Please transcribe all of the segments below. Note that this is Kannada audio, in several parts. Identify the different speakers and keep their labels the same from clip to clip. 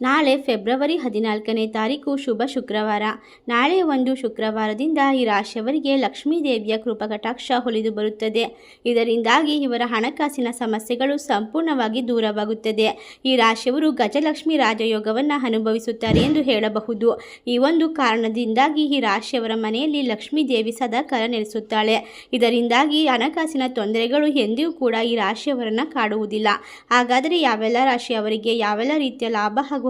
Speaker 1: ನಾಳೆ ಫೆಬ್ರವರಿ ಹದಿನಾಲ್ಕನೇ ತಾರೀಕು ಶುಭ ಶುಕ್ರವಾರ. ನಾಳೆ ಒಂದು ಶುಕ್ರವಾರದಿಂದ ಈ ರಾಶಿಯವರಿಗೆ ಲಕ್ಷ್ಮೀ ದೇವಿಯ ಕೃಪಕಟಾಕ್ಷ ಹೊಲಿದು ಬರುತ್ತದೆ. ಇದರಿಂದಾಗಿ ಇವರ ಹಣಕಾಸಿನ ಸಮಸ್ಯೆಗಳು ಸಂಪೂರ್ಣವಾಗಿ ದೂರವಾಗುತ್ತದೆ. ಈ ರಾಶಿಯವರು ಗಜಲಕ್ಷ್ಮಿ ರಾಜಯೋಗವನ್ನು ಅನುಭವಿಸುತ್ತಾರೆ ಎಂದು ಹೇಳಬಹುದು. ಈ ಒಂದು ಕಾರಣದಿಂದಾಗಿ ಈ ರಾಶಿಯವರ ಮನೆಯಲ್ಲಿ ಲಕ್ಷ್ಮೀ ದೇವಿ ಕರ ನೆಲೆಸುತ್ತಾಳೆ ಇದರಿಂದಾಗಿ ಹಣಕಾಸಿನ ತೊಂದರೆಗಳು ಎಂದಿಗೂ ಕೂಡ ಈ ರಾಶಿಯವರನ್ನು ಕಾಡುವುದಿಲ್ಲ. ಹಾಗಾದರೆ ಯಾವೆಲ್ಲ ರಾಶಿಯವರಿಗೆ ಯಾವೆಲ್ಲ ರೀತಿಯ ಲಾಭ ಹಾಗೂ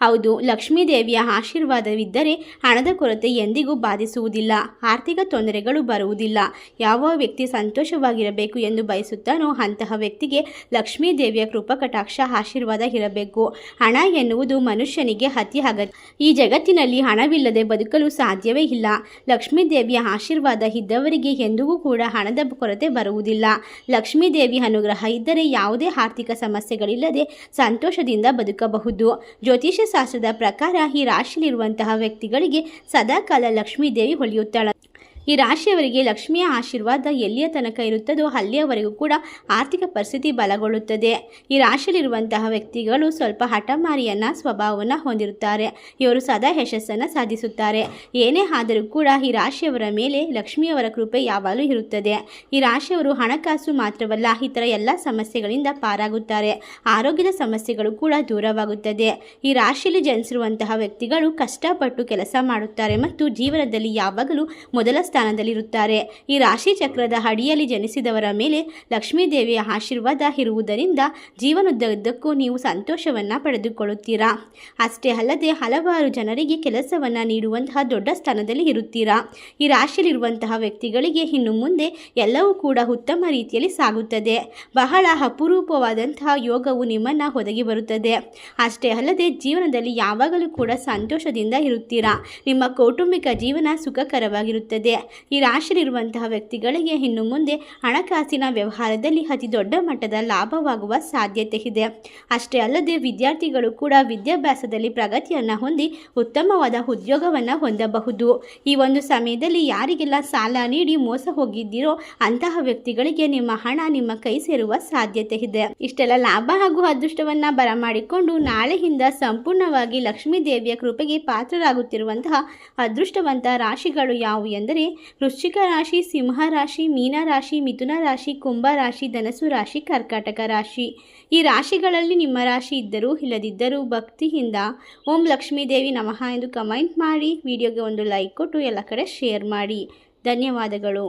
Speaker 1: ಹೌದು, ಲಕ್ಷ್ಮೀದೇವಿಯ ಆಶೀರ್ವಾದವಿದ್ದರೆ ಹಣದ ಕೊರತೆ ಎಂದಿಗೂ ಬಾಧಿಸುವುದಿಲ್ಲ, ಆರ್ಥಿಕ ತೊಂದರೆಗಳು ಬರುವುದಿಲ್ಲ. ಯಾವ ವ್ಯಕ್ತಿ ಸಂತೋಷವಾಗಿರಬೇಕು ಎಂದು ಬಯಸುತ್ತಾನೋ ಅಂತಹ ವ್ಯಕ್ತಿಗೆ ಲಕ್ಷ್ಮೀದೇವಿಯ ಕೃಪಕಟಾಕ್ಷ ಆಶೀರ್ವಾದ ಇರಬೇಕು. ಹಣ ಎನ್ನುವುದು ಮನುಷ್ಯನಿಗೆ ಅತಿ ಅಗತ್ಯ. ಈ ಜಗತ್ತಿನಲ್ಲಿ ಹಣವಿಲ್ಲದೆ ಬದುಕಲು ಸಾಧ್ಯವೇ ಇಲ್ಲ. ಲಕ್ಷ್ಮೀದೇವಿಯ ಆಶೀರ್ವಾದ ಇದ್ದವರಿಗೆ ಎಂದಿಗೂ ಕೂಡ ಹಣದ ಕೊರತೆ ಬರುವುದಿಲ್ಲ. ಲಕ್ಷ್ಮೀದೇವಿ ಅನುಗ್ರಹ ಇದ್ದರೆ ಯಾವುದೇ ಆರ್ಥಿಕ ಸಮಸ್ಯೆಗಳಿಲ್ಲದೆ ಸಂತೋಷದಿಂದ ಬದುಕಬಹುದು. ಜ್ಯೋತಿಷ್ಯ ಶಾಸ್ತ್ರದ ಪ್ರಕಾರ ಈ ರಾಶಿಯಲ್ಲಿರುವಂತಹ ವ್ಯಕ್ತಿಗಳಿಗೆ ಸದಾಕಾಲ ಲಕ್ಷ್ಮೀ ದೇವಿ ಹೊಳೆಯುತ್ತಾಳೆ ಈ ರಾಶಿಯವರಿಗೆ ಲಕ್ಷ್ಮಿಯ ಆಶೀರ್ವಾದ ಎಲ್ಲಿಯ ತನಕ ಇರುತ್ತದೋ ಅಲ್ಲಿಯವರೆಗೂ ಕೂಡ ಆರ್ಥಿಕ ಪರಿಸ್ಥಿತಿ ಬಲಗೊಳ್ಳುತ್ತದೆ. ಈ ರಾಶಿಯಲ್ಲಿರುವಂತಹ ವ್ಯಕ್ತಿಗಳು ಸ್ವಲ್ಪ ಹಠಮಾರಿಯನ್ನ ಸ್ವಭಾವವನ್ನು ಹೊಂದಿರುತ್ತಾರೆ. ಇವರು ಸದಾ ಯಶಸ್ಸನ್ನು ಸಾಧಿಸುತ್ತಾರೆ. ಏನೇ ಆದರೂ ಕೂಡ ಈ ರಾಶಿಯವರ ಮೇಲೆ ಲಕ್ಷ್ಮಿಯವರ ಕೃಪೆ ಯಾವಾಗಲೂ ಇರುತ್ತದೆ. ಈ ರಾಶಿಯವರು ಹಣಕಾಸು ಮಾತ್ರವಲ್ಲ, ಇತರ ಎಲ್ಲ ಸಮಸ್ಯೆಗಳಿಂದ ಪಾರಾಗುತ್ತಾರೆ. ಆರೋಗ್ಯದ ಸಮಸ್ಯೆಗಳು ಕೂಡ ದೂರವಾಗುತ್ತದೆ. ಈ ರಾಶಿಯಲ್ಲಿ ಜನಿಸಿರುವಂತಹ ವ್ಯಕ್ತಿಗಳು ಕಷ್ಟಪಟ್ಟು ಕೆಲಸ ಮಾಡುತ್ತಾರೆ ಮತ್ತು ಜೀವನದಲ್ಲಿ ಯಾವಾಗಲೂ ಮೊದಲ ಸ್ಥಾನದಲ್ಲಿರುತ್ತಾರೆ. ಈ ರಾಶಿ ಚಕ್ರದ ಅಡಿಯಲ್ಲಿ ಜನಿಸಿದವರ ಮೇಲೆ ಲಕ್ಷ್ಮೀದೇವಿಯ ಆಶೀರ್ವಾದ ಇರುವುದರಿಂದ ಜೀವನದುದ್ದಕ್ಕೂ ನೀವು ಸಂತೋಷವನ್ನು ಪಡೆದುಕೊಳ್ಳುತ್ತೀರಾ? ಅಷ್ಟೇ ಅಲ್ಲದೆ ಹಲವಾರು ಜನರಿಗೆ ಕೆಲಸವನ್ನು ನೀಡುವಂತಹ ದೊಡ್ಡ ಸ್ಥಾನದಲ್ಲಿ ಇರುತ್ತೀರಾ? ಈ ರಾಶಿಯಲ್ಲಿರುವಂತಹ ವ್ಯಕ್ತಿಗಳಿಗೆ ಇನ್ನು ಮುಂದೆ ಎಲ್ಲವೂ ಕೂಡ ಉತ್ತಮ ರೀತಿಯಲ್ಲಿ ಸಾಗುತ್ತದೆ. ಬಹಳ ಅಪರೂಪವಾದಂತಹ ಯೋಗವು ನಿಮ್ಮನ್ನು ಒದಗಿ ಬರುತ್ತದೆ. ಅಷ್ಟೇ ಅಲ್ಲದೆ ಜೀವನದಲ್ಲಿ ಯಾವಾಗಲೂ ಕೂಡ ಸಂತೋಷದಿಂದ ಇರುತ್ತೀರಾ? ನಿಮ್ಮ ಕೌಟುಂಬಿಕ ಜೀವನ ಸುಖಕರವಾಗಿರುತ್ತದೆ. ಈ ರಾಶಿಯಲ್ಲಿರುವಂತಹ ವ್ಯಕ್ತಿಗಳಿಗೆ ಇನ್ನು ಮುಂದೆ ಹಣಕಾಸಿನ ವ್ಯವಹಾರದಲ್ಲಿ ಅತಿ ದೊಡ್ಡ ಮಟ್ಟದ ಲಾಭವಾಗುವ ಸಾಧ್ಯತೆ ಇದೆ. ಅಷ್ಟೇ ಅಲ್ಲದೆ ವಿದ್ಯಾರ್ಥಿಗಳು ಕೂಡ ವಿದ್ಯಾಭ್ಯಾಸದಲ್ಲಿ ಪ್ರಗತಿಯನ್ನು ಹೊಂದಿ ಉತ್ತಮವಾದ ಉದ್ಯೋಗವನ್ನು ಹೊಂದಬಹುದು. ಈ ಒಂದು ಸಮಯದಲ್ಲಿ ಯಾರಿಗೆಲ್ಲ ಸಾಲ ನೀಡಿ ಮೋಸ ಹೋಗಿದ್ದೀರೋ ಅಂತಹ ವ್ಯಕ್ತಿಗಳಿಗೆ ನಿಮ್ಮ ಹಣ ನಿಮ್ಮ ಕೈ ಸೇರುವ ಸಾಧ್ಯತೆ ಇದೆ. ಇಷ್ಟೆಲ್ಲ ಲಾಭ ಹಾಗೂ ಅದೃಷ್ಟವನ್ನ ಬರಮಾಡಿಕೊಂಡು ನಾಳೆಯಿಂದ ಸಂಪೂರ್ಣವಾಗಿ ಲಕ್ಷ್ಮೀ ದೇವಿಯ ಕೃಪೆಗೆ ಪಾತ್ರರಾಗುತ್ತಿರುವಂತಹ ಅದೃಷ್ಟವಂತ ರಾಶಿಗಳು ಯಾವುವು ಎಂದರೆ ವೃಶ್ಚಿಕ ರಾಶಿ, ಸಿಂಹ ರಾಶಿ, ಮೀನ ರಾಶಿ, ಮಿಥುನ ರಾಶಿ, ಕುಂಭ ರಾಶಿ ಧನಸು ರಾಶಿ, ಕರ್ಕಾಟಕ ರಾಶಿ. ಈ ರಾಶಿಗಳಲ್ಲಿ ನಿಮ್ಮ ರಾಶಿ ಇದ್ದರೂ ಇಲ್ಲದಿದ್ದರೂ ಭಕ್ತಿಯಿಂದ ಓಂ ಲಕ್ಷ್ಮೀ ದೇವಿ ನಮಃ ಎಂದು ಕಮೆಂಟ್ ಮಾಡಿ. ವಿಡಿಯೋಗೆ ಒಂದು ಲೈಕ್ ಕೊಟ್ಟು ಎಲ್ಲ ಕಡೆ ಶೇರ್ ಮಾಡಿ. ಧನ್ಯವಾದಗಳು.